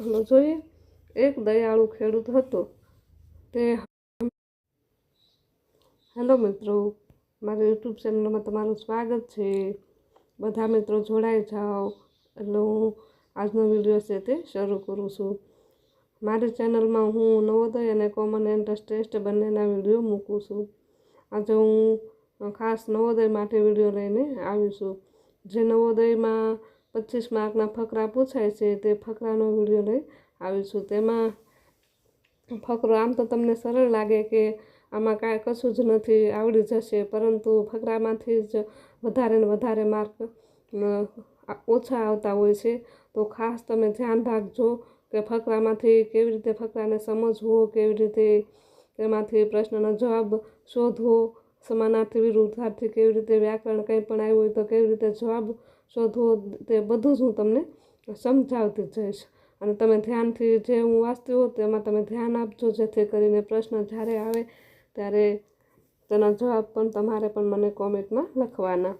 જોઈએ, એક દયાળુ ખેડૂત હતો. તે હેલો મિત્રો, મારા યુટ્યુબ ચેનલમાં તમારું સ્વાગત છે. બધા મિત્રો જોડાઈ જાઓ. એટલે હું આજનો વીડિયો છે તે શરૂ કરું છું. મારી ચેનલમાં હું નવોદય અને કોમન એન્ટ્રન્સ બંનેના વીડિયો મૂકું છું. આજે હું ખાસ નવોદય માટે વીડિયો લઈને આવી છું. જે નવોદયમાં પચીસ માર્કના ફકરા પૂછાય છે તે ફકરાનો વીડિયો લઈ આવી તેમાં ફકરો, આમ તો તમને સરળ લાગે કે આમાં કાંઈ કશું જ નથી, આવડી જશે, પરંતુ ફકરામાંથી જ વધારે ને વધારે માર્ક ઓછા આવતા હોય છે. તો ખાસ તમે ધ્યાન રાખજો કે ફકરામાંથી કેવી રીતે ફકરાને સમજવો, કેવી રીતે તેમાંથી પ્રશ્નનો જવાબ શોધવો, સમાનાર્થી વિરુદ્ધાર્થી કેવી રીતે વ્યાકરણ કંઈ પણ આવ્યું હોય તો કેવી રીતે જવાબ શોધવો તે બધું જ હું તમને સમજાવતી જઈશ. અને તમે ધ્યાનથી જે હું વાંચતી હોઉં તેમાં તમે ધ્યાન આપજો, જેથી કરીને પ્રશ્ન જ્યારે આવે ત્યારે તેના જવાબ પણ તમારે પણ મને કોમેન્ટમાં લખવાના.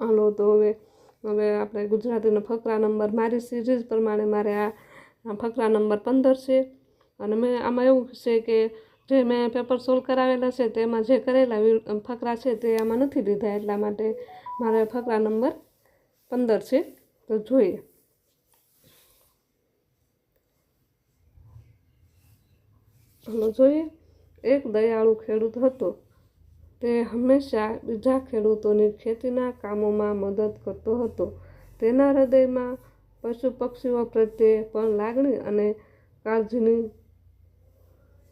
હાલો, તો હવે હવે આપણે ગુજરાતીનો ફકરા નંબર મારી સિરીઝ પ્રમાણે મારે આ ફકરા નંબર પંદર છે. અને મેં આમાં એવું છે કે જે મેં પેપર સોલ્વ કરાવેલા છે તેમાં જે કરેલા ફકરા છે તે આમાં નથી લીધા એટલા માટે મારે ફકરા નંબર પંદર છે, તો જોઈએ. હલો જોઈએ. એક દયાળુ ખેડૂત હતો. તે હંમેશા બીજા ખેડૂતોની ખેતીના કામોમાં મદદ કરતો હતો. તેના હૃદયમાં પશુ પક્ષીઓ પ્રત્યે પણ લાગણી અને કાળજીની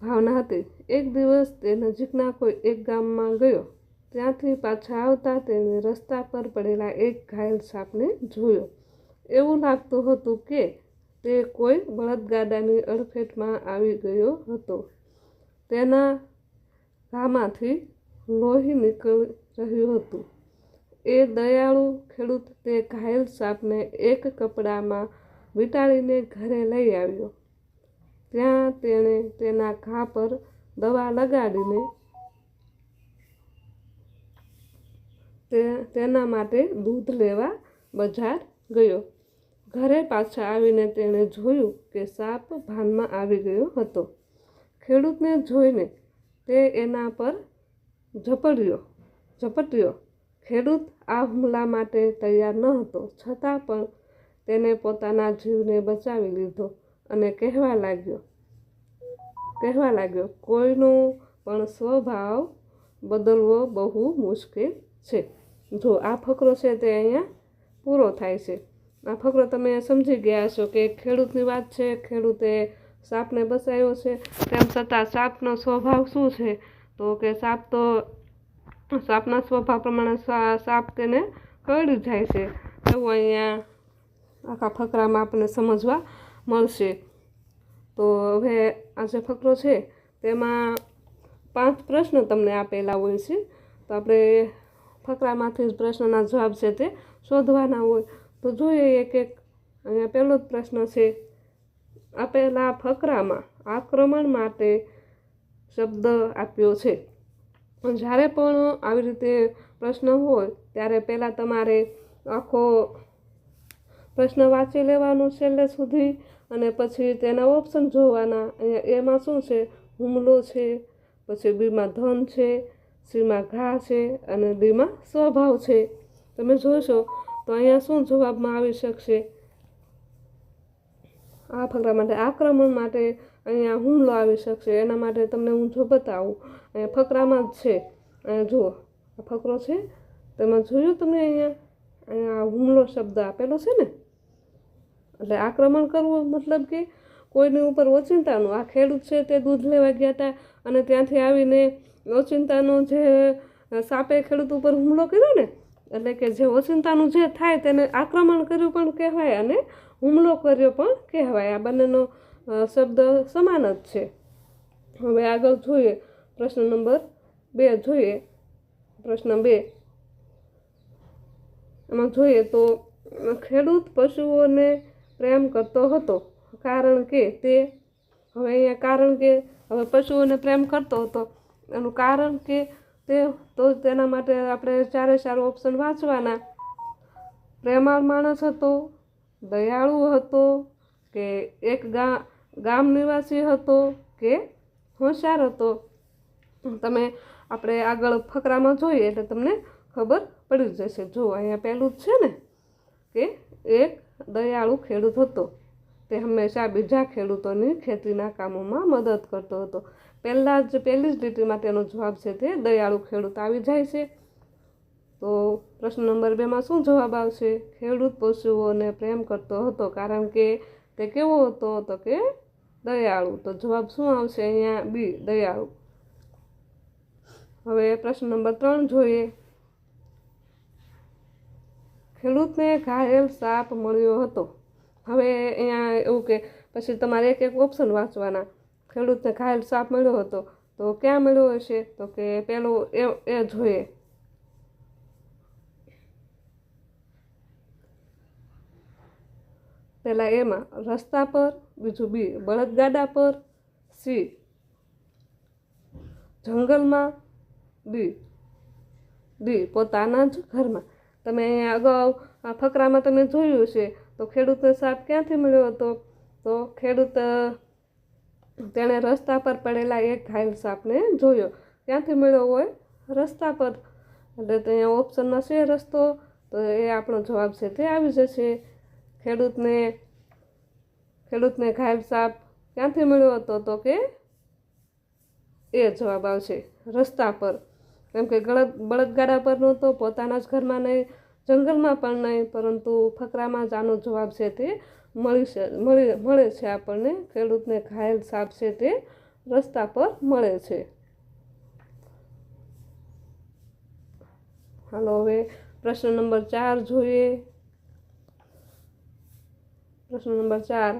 ભાવના હતી. એક દિવસ તે નજીકના કોઈ એક ગામમાં ગયો. ત્યાંથી પાછા આવતા તેને રસ્તા પર પડેલા એક ઘાયલ સાપને જોયો. એવું લાગતું હતું કે તે કોઈ બળદગાડાની અડફેટમાં આવી ગયો હતો. તેના ઘામાંથી લોહી નીકળી રહ્યું હતું. એ દયાળુ ખેડૂત તે ઘાયલ સાપને એક કપડામાં વીંટાળીને ઘરે લઈ આવ્યો. ત્યાં તેણે તેના ઘા પર દવા લગાડીને તે, તેના માટે દૂધ લેવા બજાર ગયો. ઘરે પાછા આવીને તેણે જોયું કે સાપ ભાનમાં આવી ગયો હતો. ખેડૂતને જોઈને તે એના પર ઝપડ્યો ઝપટ્યો. ખેડૂત આ હુમલા માટે તૈયાર ન હતો છતાં પણ તેને પોતાના જીવને બચાવી લીધો અને કહેવા લાગ્યો કહેવા લાગ્યો, કોઈનો પણ સ્વભાવ બદલવો બહુ મુશ્કેલ છે. જો આ ફકરો છે તે અહીંયા પૂરો થાય છે. આ ફકરો તમે સમજી ગયા છો કે ખેડૂતની વાત છે, ખેડૂતે સાપને બસાયો છે. તેમ છતાં સાપનો સ્વભાવ શું છે? તો કે સાપ તો, સાપના સ્વભાવ પ્રમાણે સાપ તેને કરડી જાય છે. એવું અહીંયા આખા ફકરામાં આપણને સમજવા મળશે. તો હવે આ જે ફકરો છે, તેમાં પાંચ પ્રશ્ન તમને આપેલા હોય છે. તો આપણે ફકરામાંથી જ પ્રશ્નના જવાબ છે તે શોધવાના હોય. તો જોઈએ એક એક, અહીંયા પહેલો જ પ્રશ્ન છે, આપેલા ફકરામાં આક્રમણ માટે શબ્દ આપ્યો છે. જ્યારે પણ આવી રીતે પ્રશ્ન હોય, ત્યારે પહેલાં તમારે આખો પ્રશ્ન વાંચી લેવાનો છેલ્લે સુધી અને પછી તેના ઓપ્શન જોવાના. એમાં શું છે? હુમલો છે, પછી બીમાં ધન છે સીમાં ઘા છે અને દીમાં સ્વભાવ છે. તમે જોશો તો અહીંયા શું જવાબમાં આવી શકશે? આ ફકરા માટે આક્રમણ માટે અહીંયા હુમલો આવી શકશે. એના માટે તમને હું જો બતાવું, અહીંયા ફકરામાં જ છે. અહીંયા જુઓ, આ ફકરો છે. તેમાં જોયું તમે અહીંયા? અહીંયા હુમલો શબ્દ આપેલો છે ને? એટલે આક્રમણ કરવું મતલબ કે કોઈની ઉપર ઓચિંતાનું આ ખેડૂત છે તે દૂધ લેવા ગયા હતા અને ત્યાંથી આવીને ઓચિંતાનો જે સાપે ખેડૂત ઉપર હુમલો કર્યો ને, એટલે કે જે ઓચિંતાનું જે થાય તેને આક્રમણ કર્યું પણ કહેવાય અને હુમલો કર્યો પણ કહેવાય. આ બંનેનો શબ્દ સમાન જ છે. હવે આગળ જોઈએ. પ્રશ્ન નંબર બે જોઈએ. પ્રશ્ન બે. એમાં જોઈએ તો ખેડૂત પશુઓને પ્રેમ કરતો હતો. કારણ કે તે, હવે અહીંયા કારણ કે, હવે પશુઓને પ્રેમ કરતો હતો. એનું કારણ કે તે તો તેના માટે આપણે ચારે ચાર ઓપ્શન વાંચવાના. પ્રેમાળ માણસ હતો, દયાળુ હતો, કે એક ગા, ગામ નિવાસી હતો, કે હોશિયાર હતો. તમે આપણે આગળ ફકરામાં જોઈએ એટલે તમને ખબર પડી જશે. જો અહીંયા પહેલું જ છે ને, કે એક દયાળુ ખેડૂત હતો. તે હંમેશા બીજા ખેડૂતોની ખેતીના કામોમાં મદદ કરતો હતો. પહેલાં જ પહેલી જ લીટીમાં તેનો જવાબ છે તે દયાળુ ખેડૂત આવી જાય છે. તો પ્રશ્ન નંબર બેમાં શું જવાબ આવશે? ખેડૂત પશુઓને પ્રેમ કરતો હતો કારણ કે તે કેવો હતો તો કે દયાળુ. તો જવાબ શું આવશે અહીંયા? બી, દયાળુ. હવે પ્રશ્ન નંબર ત્રણ જોઈએ. ખેડૂતને ઘાયલ સાપ મળ્યો હતો. હવે અહીંયા એવું કે પછી તમારે એક એક ઓપ્શન વાંચવાના. ખેડૂતને ઘાયલ સાપ મળ્યો હતો, તો ક્યાં મળ્યો હશે? તો કે પેલું એ એ જોઈએ. પહેલાં એમાં, રસ્તા પર, બીજું બી, બળદગાડા પર, સી, જંગલમાં ડી ડી, પોતાના જ ઘરમાં. તમે અગાઉ આ ફકરામાં તમે જોયું છે તો ખેડૂતને સાપ ક્યાંથી મળ્યો હતો? તો ખેડૂત તેણે રસ્તા પર પડેલા એક ઘાયલ સાપને જોયો. ક્યાંથી મળ્યો હોય રસ્તા પર. એટલે ત્યાં ઓપ્શનમાં છે રસ્તો, તો એ આપણો જવાબ છે તે આવી જશે. ખેડૂતને ખેડૂતને ઘાયલ સાપ ક્યાંથી મળ્યો હતો તો કે એ જવાબ આવશે રસ્તા પર. કેમ કે ગળદ, બળદગાડા પર નહોતો, પોતાના જ ઘરમાં નહીં, જંગલમાં પણ નહીં, પરંતુ ફકરામાં જ આનો જવાબ છે તે મળી છે, મળી, મળે છે આપણને, ખેડૂતને ઘાયલ સાપ છે તે રસ્તા પર મળે છે. હાલો, હવે પ્રશ્ન નંબર ચાર જોઈએ. પ્રશ્ન નંબર ચાર.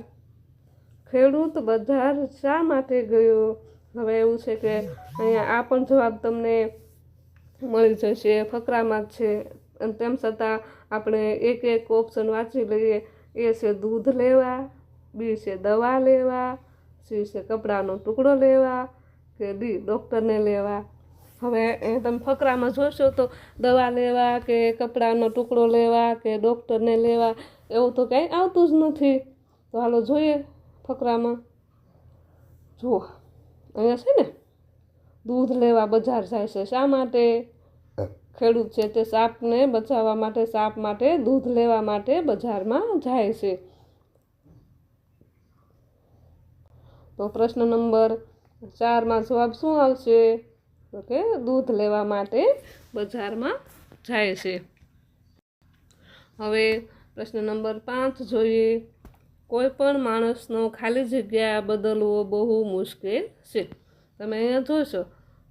ખેડૂત બજાર શા માટે ગયો? હવે એવું છે કે અહીંયા આ પણ જવાબ તમને મળી જશે, ફકરામાં જ છે. અને તેમ છતાં આપણે એક એક ઓપ્શન વાંચી લઈએ. એ છે દૂધ લેવા બી છે દવા લેવા સી છે કપડાનો ટુકડો લેવા કે ડી ડૉક્ટરને લેવા. હવે તમે ફકરામાં જોશો તો દવા લેવા કે કપડાનો ટુકડો લેવા કે ડૉક્ટરને લેવા, એવું તો કાંઈ આવતું જ નથી. તો હાલો જોઈએ ફકરામાં. જુઓ, અહીંયા છે ને? દૂધ લેવા બજાર જાય છે શા માટે? ખેડૂત છે તે સાપને બચાવવા માટે, સાપ માટે, દૂધ લેવા માટે બજારમાં જાય છે. તો પ્રશ્ન નંબર ચારમાં જવાબ શું આવશે? તો કે દૂધ લેવા માટે બજારમાં જાય છે. હવે પ્રશ્ન નંબર પાંચ જોઈએ. કોઈ પણ માણસનો ખાલી જગ્યા બદલવો બહુ મુશ્કેલ છે. તમે અહીંયા જોશો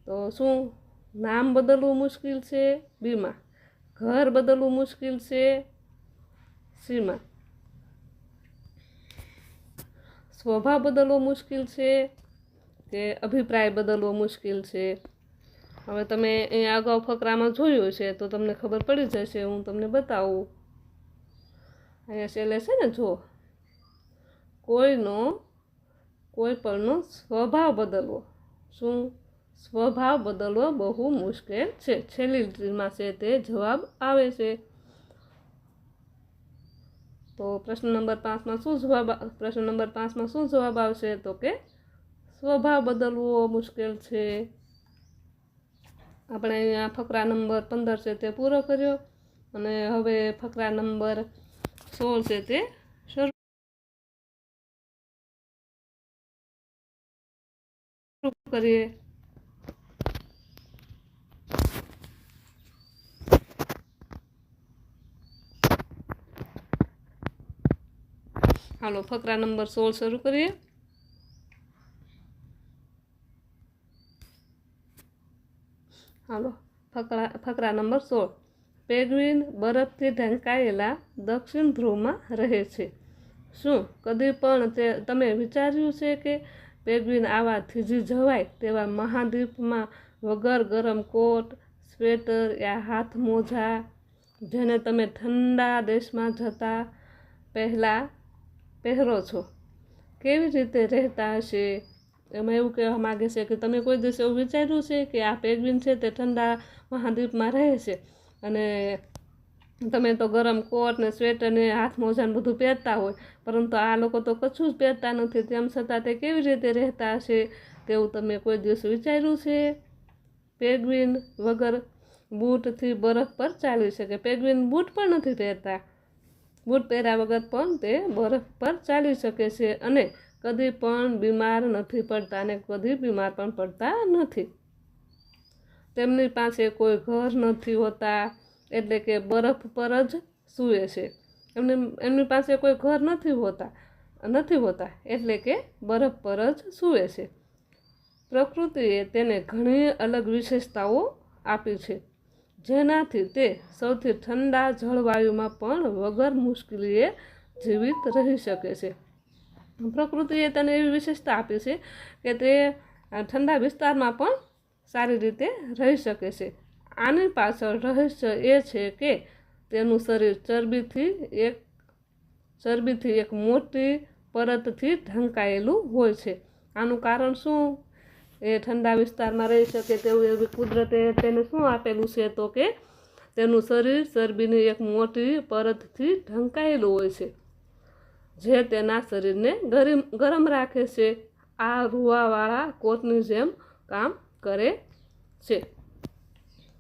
તો શું નામ બદલવું મુશ્કેલ છે, બીમાં. ઘર બદલવું મુશ્કેલ છે, સીમાં. સ્વભાવ બદલવો મુશ્કેલ છે કે અભિપ્રાય બદલવો મુશ્કેલ છે? હવે તમે અહીંયા અગાઉ ફકરામાં જોયું છે તો તમને ખબર પડી જશે, હું તમને બતાવું. અહીંયા છેલ્લે છે ને જો કોઈનો, કોઈ પણનો સ્વભાવ બદલવો. શું? સ્વભાવ બદલવો બહુ મુશ્કેલ છે. છેલ્લી લીટીમાં છે તે જવાબ આવે છે. તો પ્રશ્ન નંબર પાંચમાં શું જવાબ પ્રશ્ન નંબર પાંચમાં શું જવાબ આવશે? તો કે સ્વભાવ બદલવો મુશ્કેલ છે. આપણે અહીંયા ફકરા નંબર પંદર છે તે પૂરો કર્યો. અને હવે ફકરા નંબર સોળ છે તે શરૂ કરીએ. હાલો, ફકરા નંબર સોળ શરૂ કરીએ. હાલો, ફકરા ફકરા નંબર સોળ. પેગ્વિન બરફથી ઢંકાયેલા દક્ષિણ ધ્રુવમાં રહે છે. શું? કદી પણ તે, તમે વિચાર્યું છે કે પેગ્વિન આવા થીજી જવાય તેવા મહાદ્વીપમાં વગર ગરમ કોટ, સ્વેટર યા હાથ મોજા, જેને તમે ઠંડા દેશમાં જતા પહેલાં પહેરો છો? કેવી રીતે રહેતા હશે? એમાં એવું કહેવા માગે છે કે તમે કોઈ દિવસ એવું વિચાર્યું છે કે આ પેગવિન છે તે ઠંડા મહાદ્વીપમાં રહે છે? અને તમે તો ગરમ કોટ ને સ્વેટર ને હાથ મોજાને બધું પહેરતા હોય, પરંતુ આ લોકો તો કશું જ પહેરતા નથી. તેમ છતાં તે કેવી રીતે રહેતા હશે તેવું તમે કોઈ દિવસ વિચાર્યું છે? પેગવિન વગર બૂટથી બરફ પર ચાલી શકે પેગવિન બૂટ પણ નથી પહેરતા? બૂટ પહેર્યા વગર પણ તે બરફ પર ચાલી શકે છે અને કદી પણ બીમાર નથી પડતા અને કદી બીમાર પણ પડતા નથી. તેમની પાસે કોઈ ઘર નથી હોતા એટલે કે બરફ પર જ સૂવે છે. એમની એમની પાસે કોઈ ઘર નથી હોતા નથી હોતા એટલે કે બરફ પર જ સૂવે છે. પ્રકૃતિએ તેને ઘણી અલગ વિશેષતાઓ આપી છે. જેનાથી તે સૌથી ઠંડા જળવાયુમાં પણ વગર મુશ્કેલીએ જીવિત રહી શકે છે. પ્રકૃતિએ તેને એવી વિશેષતા આપી છે કે તે ઠંડા વિસ્તારમાં પણ સારી રીતે રહી શકે છે. આની પાછળ રહસ્ય એ છે કે તેનું શરીર ચરબીથી એક ચરબીથી એક મોટી પરતથી ઢંકાયેલું હોય છે. આનું કારણ શું? એ ઠંડા વિસ્તારમાં રહી શકે તેવું એવી કુદરતે તેને શું આપેલું છે તો કે તેનું શરીર ચરબીની એક મોટી પરતથી ઢંકાયેલું હોય છે, જે તેના શરીરને ગરમ ગરમ રાખે છે. આ રૂવાવાળા કોટની જેમ કામ કરે છે.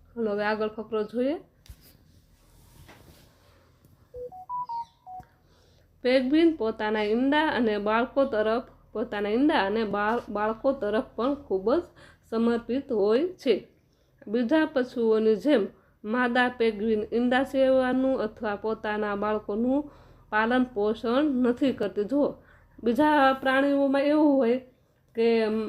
ચાલો હવે આગળ ફકરો જોઈએ. પેગબીન પોતાના ઈંડા અને બાળકો તરફ પોતાના ઈંડા અને બાળ, બાળકો તરફ પણ ખૂબ જ સમર્પિત હોય છે. બીજા પશુઓની જેમ માદા, પેગ્વિન ઈંડા સેવાનું અથવા પોતાના બાળકોનું પાલન પોષણ નથી કરતી. જો બીજા પ્રાણીઓમાં એવું હોય કે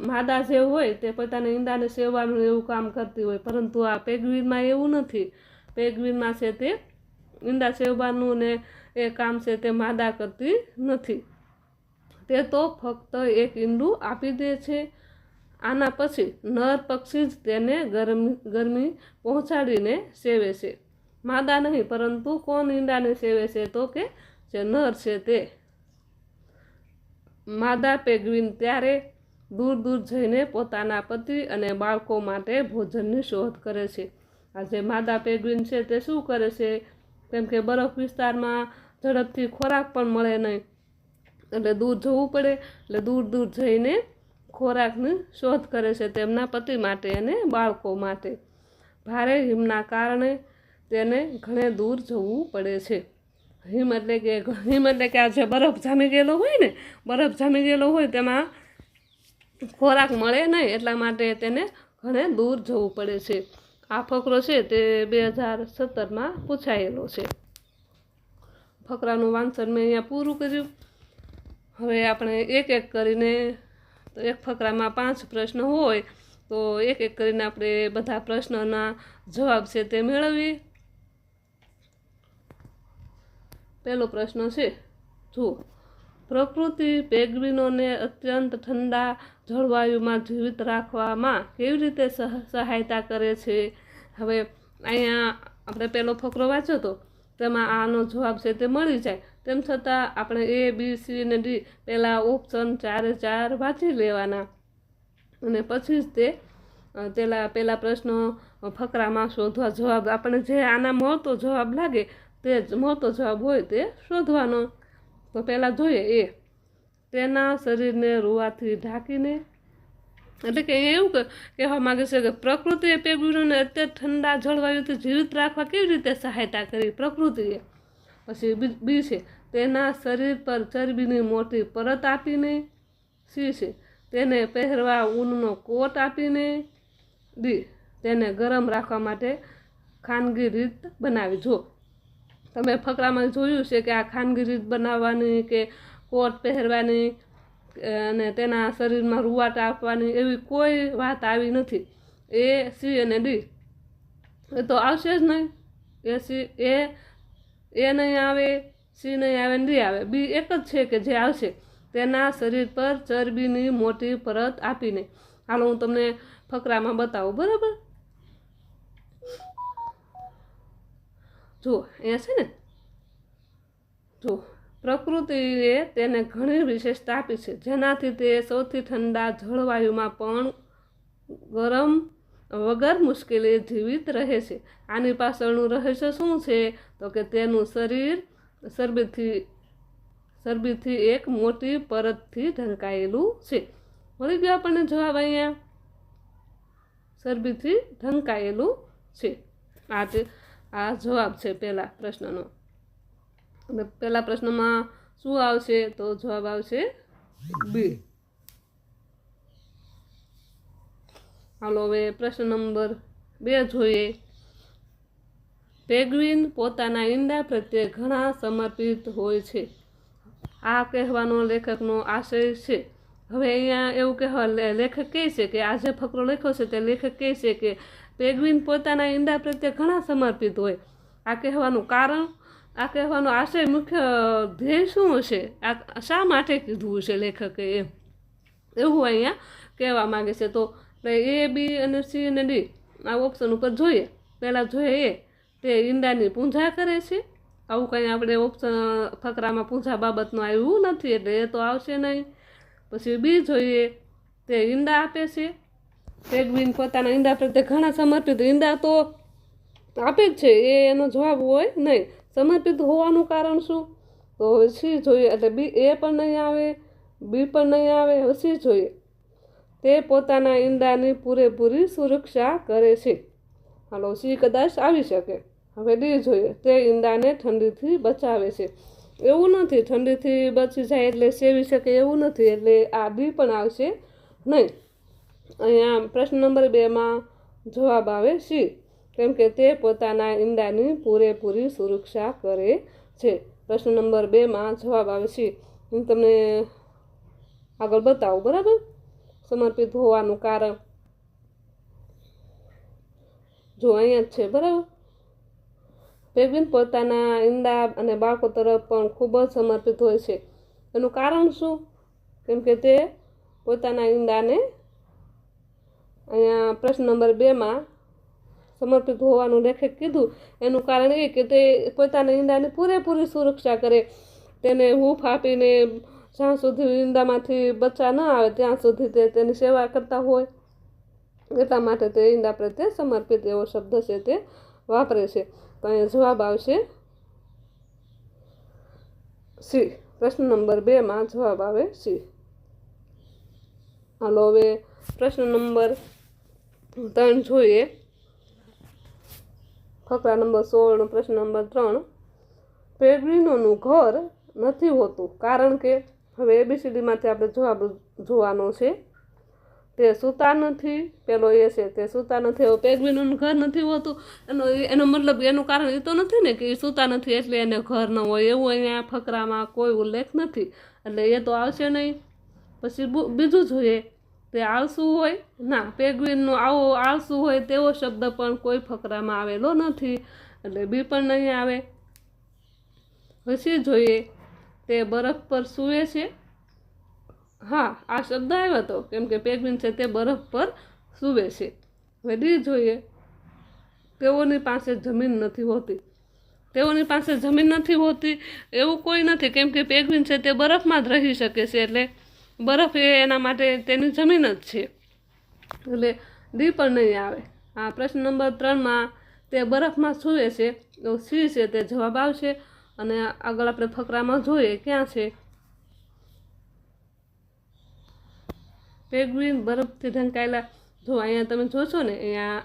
માદા જે હોય તે પોતાના ઈંડાને સેવવાનું એવું કામ કરતી હોય, પરંતુ આ પેગવીનમાં એવું નથી. પેગવીનમાં છે તે ઈંડા સેવવાનું ને એ કામ છે તે માદા કરતી નથી. તે તો ફક્ત એક ઈંડું આપી દે છે. આના પછી નર પક્ષી જ તેને ગરમી ગરમી પહોંચાડીને સેવે છે. માદા નહીં, પરંતુ કોણ ઈંડાને સેવે છે તો કે જે નર છે તે? માદા પેગ્વિન ત્યારે દૂર દૂર જઈને પોતાના પતિ અને બાળકો માટે ભોજનની શોધ કરે છે. આ જે માદા પેગ્વિન છે તે શું કરે છે? કેમ કે બરફ વિસ્તારમાં ઝડપથી ખોરાક પણ મળે નહીં. એટલે દૂર જવું પડે, એટલે દૂર દૂર જઈને ખોરાકની શોધ કરે છે તેમના પતિ માટે અને બાળકો માટે. ભારે હિમના કારણે તેને ઘણે દૂર જવું પડે છે. હિમ એટલે કે હિમ એટલે કે આ જે બરફ જામી ગયેલો હોય ને, બરફ જામી ગયેલો હોય તેમાં ખોરાક મળે નહીં, એટલા માટે તેને ઘણે દૂર જવું પડે છે. આ ફકરો છે તે બે હજાર સત્તરમાં પૂછાયેલો છે. ફકરાનું વાંચન મેં અહીંયા પૂરું કર્યું. હવે આપણે એક એક કરીને એક ફકરામાં પાંચ પ્રશ્ન હોય, તો એક એક કરીને આપણે બધા પ્રશ્નોના જવાબ છે તે મેળવીએ. પહેલો પ્રશ્ન છે, જુઓ. પ્રકૃતિ પેગ્વિનોને અત્યંત ઠંડા જળવાયુમાં જીવિત રાખવામાં કેવી રીતે સહાયતા કરે છે? હવે અહીંયા આપણે પહેલો ફકરો વાંચ્યો હતો તેમાં આનો જવાબ છે તે મળી જાય. તેમ છતાં આપણે એ, બી, સી અને ડી પહેલાં ઓપ્શન ચારે ચાર વાંચી લેવાના. અને પછી જ તે પેલા પહેલાં પ્રશ્નો ફકરામાં શોધવા જવાબ આપણે જે આના મળતો જવાબ લાગે તે જ મળતો જવાબ હોય તે શોધવાનો. તો પહેલાં જોઈએ એ. તેના શરીરને રૂવાથી ઢાંકીને, એટલે કે એવું કહેવા માગે છે કે પ્રકૃતિએ પેગુરોને અત્યંત ઠંડા જળવાયુથી જીવિત રાખવા કેવી રીતે સહાયતા કરી? પ્રકૃતિએ. પછી બી છે તેના શરીર પર ચરબીની મોટી પરત આપીને સી છે. તેને પહેરવા ઊનનો કોટ આપીને ડી. તેને ગરમ રાખવા માટે ખાનગી રીત બનાવી. જો, તમે ફકરામાં જોયું છે કે આ ખાનગી રીત બનાવવાની કે કોટ પહેરવાની અને તેના શરીરમાં રૂવાટ આપવાની એવી કોઈ વાત આવી નથી. એ સી અને ડી. એ તો આવશે જ નહીં. એ સી, એ એ નહીં આવે, સી નહીં આવે ડી આવે. બી એક જ છે કે જે આવશે, તેના શરીર પર ચરબીની મોટી પરત આપીને. હાલો, હું તમને ફકરામાં બતાવું, બરાબર? જો, અહીંયા છે ને? જો, પ્રકૃતિએ તેને ઘણી વિશેષતા આપી છે. જેનાથી તે સૌથી ઠંડા જળવાયુમાં પણ ગરમ વગર મુશ્કેલી જીવિત રહે છે. આની પાછળનું રહસ્ય શું છે? તો કે તેનું શરીર ચરબીથી ચરબીથી એક મોટી પરતથી ઢંકાયેલું છે. મળી ગયો આપણને જવાબ અહીંયા. ચરબીથી ઢંકાયેલું છે. આ તે, આ જવાબ છે પહેલા પ્રશ્નનો. અને પહેલા પ્રશ્નમાં શું આવશે? તો જવાબ આવશે બી. હાલો હવે પ્રશ્ન નંબર બે જોઈએ. પેગ્વિન પોતાના ઈંડા પ્રત્યે ઘણા સમર્પિત હોય છે. આ કહેવાનો લેખકનો આશય છે. હવે અહીંયા એવું કહેવા લેખક કહે છે કે આ જે ફકરો લખ્યો છે તે લેખક કહે છે કે પેગ્વિન પોતાના ઈંડા પ્રત્યે ઘણા સમર્પિત હોય. આ કહેવાનું કારણ, આ કહેવાનો આશય મુખ્ય ધ્યેય શું હશે? આ શા માટે કીધું હશે લેખકે એમ? એવું અહીંયા કહેવા માંગે છે. તો આપણે એ, બી અને સી અને ડી આ ઓપ્શન ઉપર જોઈએ. પહેલાં જોઈએ એ. તે ઈંડાની પૂંજા કરે છે. આવું કંઈ આપણે ઓપ્શન ફકરામાં પૂંજા બાબતનું આવ્યું નથી, એટલે એ તો આવશે નહીં. પછી બી જોઈએ. તે ઈંડા આપે છે. પેગવીન પોતાના ઈંડા પ્રત્યે ઘણા સમર્પિત. ઈંડા તો આપે જ છે. એ એનો જવાબ હોય નહીં. સમર્પિત હોવાનું કારણ શું? તો સી જોઈએ. એટલે બી એ પણ નહીં આવે, બી પણ નહીં આવે સી જોઈએ. તે પોતાના ઈંડાની પૂરેપૂરી સુરક્ષા કરે છે. હાલો સિંહ કદાચ આવી શકે? હવે ડી જોઈએ. તે ઈંડાને ઠંડીથી બચાવે છે. એવું નથી, ઠંડીથી બચી જાય એટલે સેવી શકે એવું નથી, એટલે આ બી પણ આવશે નહીં. અહીંયા પ્રશ્ન નંબર બેમાં જવાબ આવે સી કેમ કે તે પોતાના ઈંડાની પૂરેપૂરી સુરક્ષા કરે છે. પ્રશ્ન નંબર બેમાં જવાબ આવે છે હું તમને આગળ બતાવું, બરાબર? સમર્પિત હોવાનું કારણ. જો અહીંયા જ છે, બરાબર? પેગ્વિન પોતાના ઈંડા અને બાળકો તરફ પણ ખૂબ જ સમર્પિત હોય છે. એનું કારણ શું? કેમ કે તે પોતાના ઈંડાને અહીંયા પ્રશ્ન નંબર બેમાં સમર્પિત હોવાનું લેખક કીધું. એનું કારણ એ કે તે પોતાના ઈંડાની પૂરેપૂરી સુરક્ષા કરે. તેને હૂંફ આપીને જ્યાં સુધી ઈંડામાંથી બચ્ચા ન આવે, ત્યાં સુધી તે તેની સેવા કરતા હોય. એટલા માટે તે ઈંડા પ્રત્યે સમર્પિત એવો શબ્દ છે તે વાપરે છે. તો અહીંયા જવાબ આવશે સી. પ્રશ્ન નંબર બેમાં જવાબ આવે સી. હાલો, હવે પ્રશ્ન નંબર ત્રણ જોઈએ. ફકરા નંબર સોળનો પ્રશ્ન નંબર ત્રણ. પેગ્વિનોનું ઘર નથી હોતું. કારણ કે હવે એબીસીડીમાંથી આપણે જવાબ જોવાનો છે, તે સૂતા નથી, પેલો એ છે તે સૂતા નથી, હવે પેગ્વિનોનું ઘર નથી હોતું, એનો એનો મતલબ એનું કારણ એ તો નથી ને કે એ સૂતા નથી એટલે એને ઘર ન હોય, એવું અહીંયા ફકરામાં કોઈ ઉલ્લેખ નથી. એટલે એ તો આવશે નહીં. પછી બીજું જોઈએ, તે આળસુ હોય, ના, પેગ્વિનનું આવો આળસુ હોય તેવો શબ્દ પણ કોઈ ફકરામાં આવેલો નથી. એટલે બી પણ નહીં આવે. પછી જોઈએ તે બરફ પર સૂવે છે? હા, આ શબ્દ આવ્યો હતો કેમ કે પેગ્વિન છે તે બરફ પર સૂવે છે. હવે ડી જોઈએ, તેઓની પાસે જમીન નથી હોતી. તેઓની પાસે જમીન નથી હોતી, એવું કોઈ નથી, કેમ કે પેગ્વિન છે તે બરફમાં જ રહી શકે છે, એટલે બરફ એ એના માટે તેની જમીન જ છે. એટલે ડી પણ નહીં આવે. આ પ્રશ્ન નંબર ત્રણમાં, તે બરફમાં સૂવે છે? તો સી છે તે જવાબ આવશે. અને આગળ આપણે ફકરામાં જોઈએ ક્યાં છે. પેગ્વિન બરફથી ઢંકાયેલા. જો અહીંયા તમે જોશો ને, અહીંયા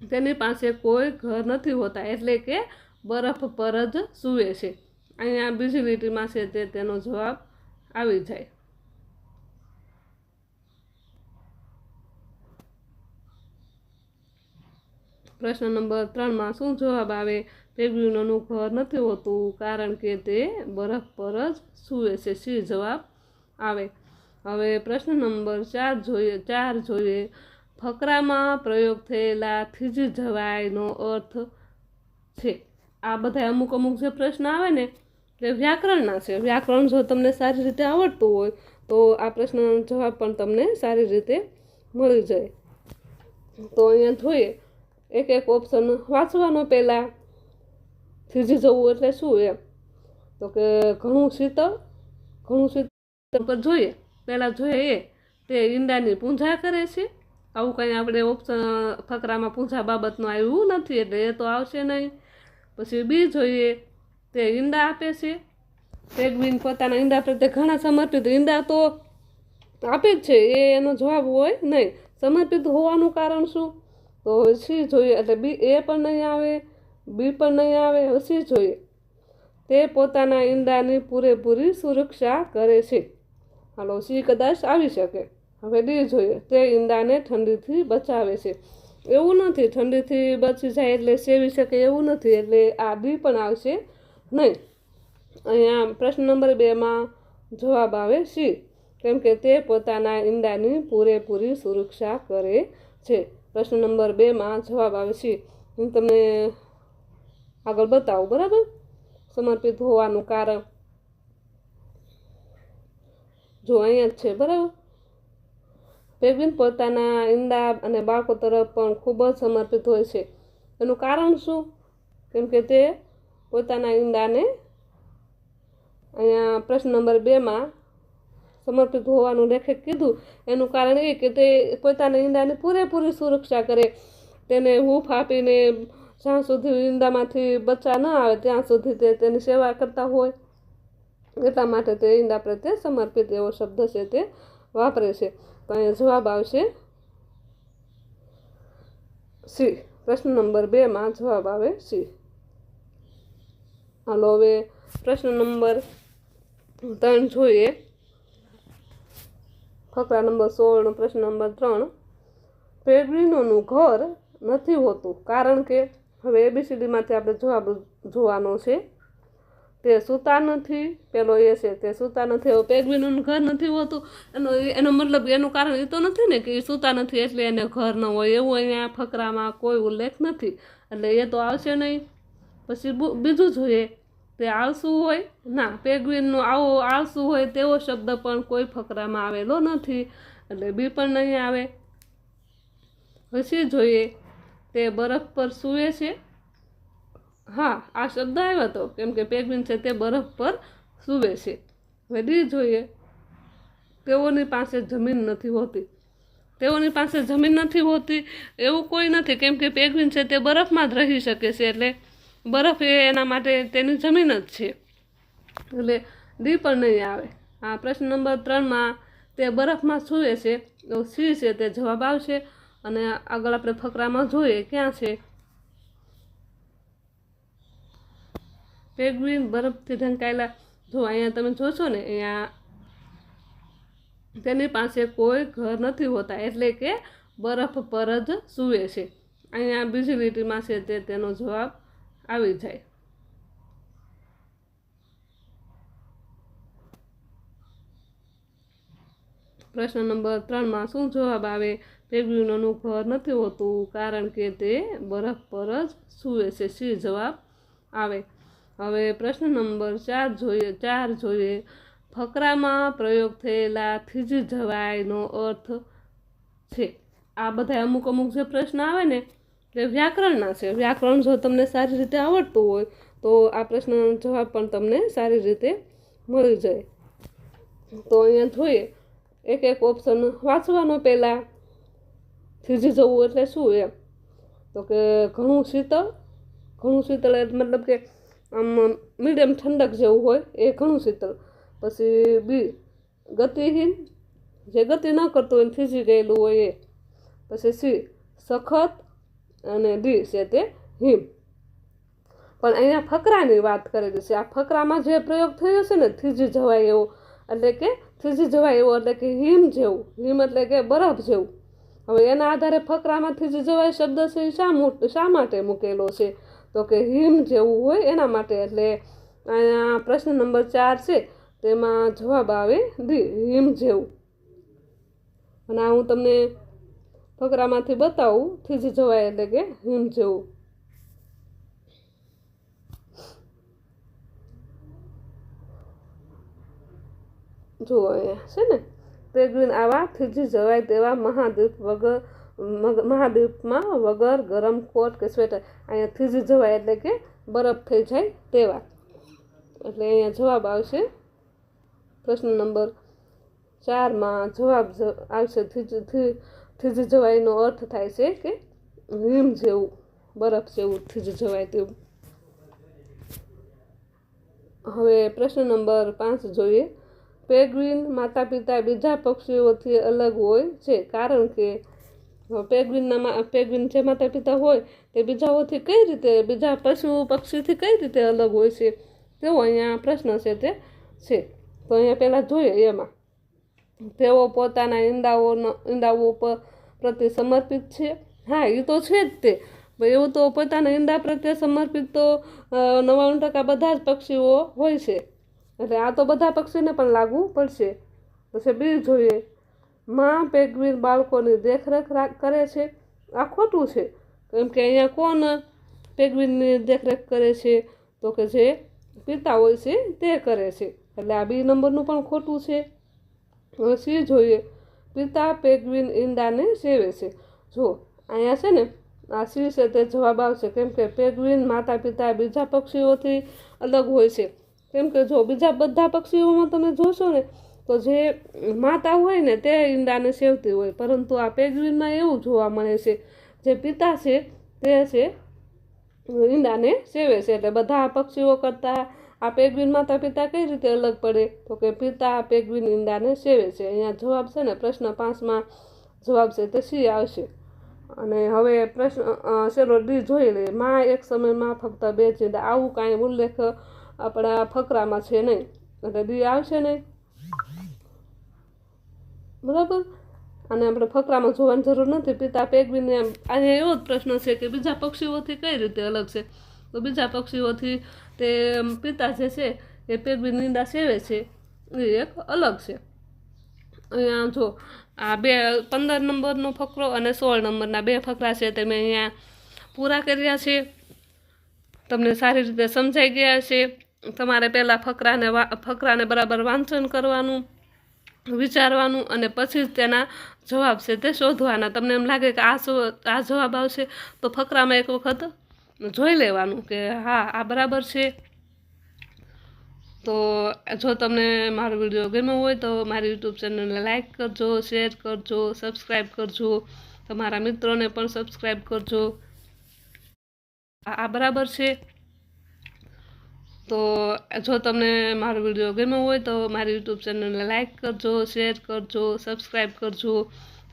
તેની પાસે કોઈ ઘર નથી હોતા, એટલે કે બરફ પર જ સૂવે છે. અહીંયા બીજી છે તે તેનો જવાબ આવી જાય. પ્રશ્ન નંબર ત્રણમાં શું જવાબ આવે? પેગ્વિનોનું ઘર નથી હોતું, કારણ કે તે બરફ પર જ સૂવે છે. સી જવાબ આવે. હવે પ્રશ્ન નંબર ચાર જોઈએ ચાર જોઈએ. ફકરામાં પ્રયોગ થયેલા થીજી જવાયનો અર્થ છે. આ બધા અમુક અમુક જે પ્રશ્ન આવે ને, તે વ્યાકરણના છે. વ્યાકરણ જો તમને સારી રીતે આવડતું હોય, તો આ પ્રશ્નનો જવાબ પણ તમને સારી રીતે મળી જાય. તો અહીંયા જોઈએ. એક એક ઓપ્શન વાંચવાનો પહેલાં થીજી જવું એટલે શું એમ? તો કે ઘણું શીતળ ઘણું શીતળ પર જોઈએ. પહેલાં જોઈએ એ, તે ઈંડાની પૂંજા કરે છે. આવું કંઈ આપણે ઓપ્શન, ફકરામાં પૂંજા બાબતનું આવ્યું નથી, એટલે એ તો આવશે નહીં. પછી બી જોઈએ, તે ઈંડા આપે છે. પેગવીન પોતાના ઈંડા પ્રત્યે ઘણા સમર્પિત, ઈંડા તો આપે જ છે, એ એનો જવાબ હોય નહીં. સમર્પિત હોવાનું કારણ શું? તો સી જોઈએ, એટલે બી એ પણ નહીં આવે. બી પણ નહીં આવે હવે જોઈએ. તે પોતાના ઈંડાની પૂરેપૂરી સુરક્ષા કરે છે. હાલો સી કદાચ આવી શકે. હવે ડી જોઈએ, તે ઈંડાને ઠંડીથી બચાવે છે. એવું નથી, ઠંડીથી બચી જાય એટલે સેવી શકે એવું નથી, એટલે આ ડી પણ આવશે નહીં. અહીંયા પ્રશ્ન નંબર બેમાં જવાબ આવે સી, કેમ કે તે પોતાના ઈંડાની પૂરેપૂરી સુરક્ષા કરે છે. પ્રશ્ન નંબર બેમાં જવાબ આવે છે હું તમને આગળ બતાવું, બરાબર? સમર્પિત હોવાનું કારણ. જો અહીંયા જ છે, બરાબર? પેગ્વિન પોતાના ઈંડા અને બાળકો તરફ પણ ખૂબ જ સમર્પિત હોય છે. એનું કારણ શું? કેમ કે તે પોતાના ઈંડાને અહીંયા પ્રશ્ન નંબર બેમાં સમર્પિત હોવાનું લેખક કીધું. એનું કારણ એ કે તે પોતાના ઈંડાની પૂરેપૂરી સુરક્ષા કરે. તેને હૂફ આપીને જ્યાં સુધી ઈંડામાંથી બચ્ચા ન આવે, ત્યાં સુધી તે તેની સેવા કરતા હોય. એટલા માટે તે ઈંડા પ્રત્યે સમર્પિત એવો શબ્દ છે તે વાપરે છે. તો અહીંયા જવાબ આવશે સી. પ્રશ્ન નંબર બેમાં જવાબ આવે સી. હાલો, હવે પ્રશ્ન નંબર ત્રણ જોઈએ. ફકરા નંબર સોળનો પ્રશ્ન નંબર ત્રણ. પેગ્રીનોનું ઘર નથી હોતું, કારણ કે હવે એબીસીડીમાંથી આપણે જવાબ જોવાનો છે, તે સૂતા નથી, પેલો એ છે તે સૂતા નથી, હવે પેગ્વીનોનું ઘર નથી હોતું, એનો એનો મતલબ એનું કારણ એ તો નથી ને કે એ સૂતા નથી એટલે એને ઘર ન હોય, એવું અહીંયા ફકરામાં કોઈ ઉલ્લેખ નથી, એટલે એ તો આવશે નહીં. પછી બીજું જોઈએ, તે આવશું હોય, ના, પેગ્વિનનું આવો આવશું હોય તેવો શબ્દ પણ કોઈ ફકરામાં આવેલો નથી, એટલે બી પણ નહીં આવે. પછી જોઈએ તે બરફ પર સૂવે છે. હા, આ શબ્દ આવ્યો હતો, કેમ કે પેગ્વિન છે તે બરફ પર સૂવે છે. હવે ડી જોઈએ, તેઓની પાસે જમીન નથી હોતી. તેઓની પાસે જમીન નથી હોતી, એવું કોઈ નથી, કેમ કે પેગ્વિન છે તે બરફમાં જ રહી શકે છે, એટલે બરફ એ એના માટે તેની જમીન જ છે. એટલે ડી પણ નહીં આવે. આ પ્રશ્ન નંબર ત્રણમાં તે બરફમાં સૂવે છે, સી છે તે જવાબ આવશે. અને આગળ આપણે ફકરામાં જોઈએ ક્યાં છે. પેગ્વિન બરફથી ઢંકાયેલા. જો અહીંયા તમે જોશો ને, અહીંયા તેની પાસે કોઈ ઘર નથી હોતા, એટલે કે બરફ પર જ સૂવે છે. અહીંયા બીજી લીટીમાં છે તે તેનો જવાબ આવી જાય. પ્રશ્ન નંબર ત્રણમાં શું જવાબ આવે? પેગ્વિનોનું ઘર નથી હોતું કારણ કે તે બરફ પર જ સૂવે છે. સી જવાબ આવે? હવે પ્રશ્ન નંબર ચાર જોઈએ ચાર જોઈએ. ફકરામાં પ્રયોગ થયેલા થીજી જવાયનો અર્થ છે. આ બધા અમુક અમુક જે પ્રશ્ન આવે ને, તે વ્યાકરણના છે. વ્યાકરણ જો તમને સારી રીતે આવડતું હોય, તો આ પ્રશ્નનો જવાબ પણ તમને સારી રીતે મળી જાય. તો અહીંયા જોઈએ. એક એક ઓપ્શન વાંચવાનો પહેલાં થીજી જવું એટલે શું એમ? તો કે ઘણું શીતળ ઘણું શીતળ એટલે મતલબ કે આમ મીડિયમ ઠંડક જેવું હોય એ ઘણું શીતળ. પછી બી ગતિહીન, જે ગતિ ન કરતું હોય થીજી ગયેલું હોય એ. પછી સી સખત અને ડી છે તે હિમ. પણ અહીંયા ફકરાની વાત કરેલી છે. આ ફકરામાં જે પ્રયોગ થયો છે ને થીજી જવાય એવો. એટલે કે થીજી જવાય એવો એટલે કે હિમ જેવું. હિમ એટલે કે બરફ જેવું. હવે એના આધારે ફકરામાંથી જ જવાય શબ્દ છે એ શા શા માટે મૂકેલો છે? તો કે હિમ જેવું હોય એના માટે. એટલે અહીંયા પ્રશ્ન નંબર ચાર છે, તેમાં જવાબ આવે દી હિમ જેવું. અને આ હું તમને ફકરામાંથી બતાવું થીજી જવાય એટલે કે હિમ જેવું. જુઓ અહીંયા, છે ને? પેગ્વિન આવા થીજી જવાય તેવા મહાદ્વીપ વગર મહાદ્વીપમાં વગર ગરમ કોટ કે સ્વેટર. અહીંયા થીજી જવાય એટલે કે બરફ થઈ જાય તેવા. એટલે અહીંયા જવાબ આવશે. પ્રશ્ન નંબર ચારમાં જવાબ આવશે. થીજી થીજી જવાયનો અર્થ થાય છે કે હિમ જેવું, બરફ જેવું થીજી જવાય તેવું. હવે પ્રશ્ન નંબર પાંચ જોઈએ. પેગ્વિન માતા પિતા બીજા પક્ષીઓથી અલગ હોય છે, કારણ કે પેગ્વિનના મા પેગ્વિન જે માતા પિતા હોય તે બીજાઓથી કઈ રીતે, બીજા પશુ પક્ષીથી કઈ રીતે અલગ હોય છે તેવો અહીંયા પ્રશ્ન છે તે છે. તો અહીંયા પહેલાં જોઈએ એમાં. તેઓ પોતાના ઈંડાઓનો, ઈંડાઓ પર પ્રત્યે સમર્પિત છે. હા એ તો છે જ તે. એવું તો પોતાના ઈંડા પ્રત્યે સમર્પિત તો નવ્વાણું ટકા બધા જ પક્ષીઓ હોય છે. એટલે આ તો બધા પક્ષીને પણ લાગુ પડશે. પછી બીજું જોઈએ, માં પેગવીન બાળકોની દેખરેખ કરે છે? આ ખોટું છે. કેમ કે અહીંયા કોણ પેગવીનની દેખરેખ કરે છે? તો કે જે પિતા હોય છે, તે કરે છે. એટલે આ બી નંબરનું પણ ખોટું છે. હવે સી જોઈએ, પિતા પેગવીન ઈંડાને સેવે છે. જો, અહીંયા છે ને, આ સી છે તે જવાબ આવશે. કેમ કે પેગવીન માતા પિતા બીજા પક્ષીઓથી અલગ હોય છે. કેમ કે જો બીજા બધા પક્ષીઓમાં તમે જોશો ને તો જે માતા હોય ને તે ઈંડાને સેવતી હોય. પરંતુ આ પેગવીનમાં એવું જોવા મળે છે જે પિતા છે તે છે ઈંડાને સેવે છે. એટલે બધા પક્ષીઓ કરતાં આ પેગવીન માતા પિતા કઈ રીતે અલગ પડે? તો કે પિતા પેગ્વિન ઈંડાને સેવે છે. અહીંયા જવાબ છે ને પ્રશ્ન પાંચમાં જવાબ છે તે સી આવશે. અને હવે પ્રશ્ન અ, ડી જોઈ લઈએ. માં એક સમયમાં ફક્ત બે ચીંડા આવું કાંઈ ઉલ્લેખ આપણા ફકરામાં છે નહીં. એટલે બી આવશે નહીં બરાબર? અને આપણે ફકરામાં જોવાની જરૂર નથી. પિતા પેગવીને એમ અહીંયા એવો જ પ્રશ્ન છે કે બીજા પક્ષીઓથી કઈ રીતે અલગ છે? તો બીજા પક્ષીઓથી તે પિતા જે છે એ પેગવી નિંદા સેવે છે. એ એક અલગ છે. અહીંયા જો, આ બે, પંદર નંબરનો ફકરો અને સોળ નંબરના બે ફકરા છે તે મેં અહીંયા પૂરા કર્યા છે. તમને સારી રીતે સમજાઈ ગયા છે. તમારે પહેલાં ફકરાને ફકરાને બરાબર વાંચન કરવાનું, વિચારવાનું અને પછી જ તેના જવાબ છે તે શોધવાના. તમને એમ લાગે કે આ આ જવાબ આવશે, તો ફકરામાં એક વખત જોઈ લેવાનું કે હા, આ બરાબર છે. તો જો તમને મારો વીડિયો ગમ્યો હોય તો મારી યુટ્યુબ ચેનલને લાઇક કરજો, શેર કરજો, સબસ્ક્રાઈબ કરજો, તમારા મિત્રોને પણ સબસ્ક્રાઈબ કરજો. આ બરાબર છે. તો જો તમને મારો વીડિયો ગમ્યો હોય તો મારી યુટ્યુબ ચેનલને લાઇક કરજો, શેર કરજો, સબસ્ક્રાઈબ કરજો.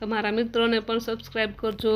તમારા મિત્રોને પણ સબસ્ક્રાઈબ કરજો.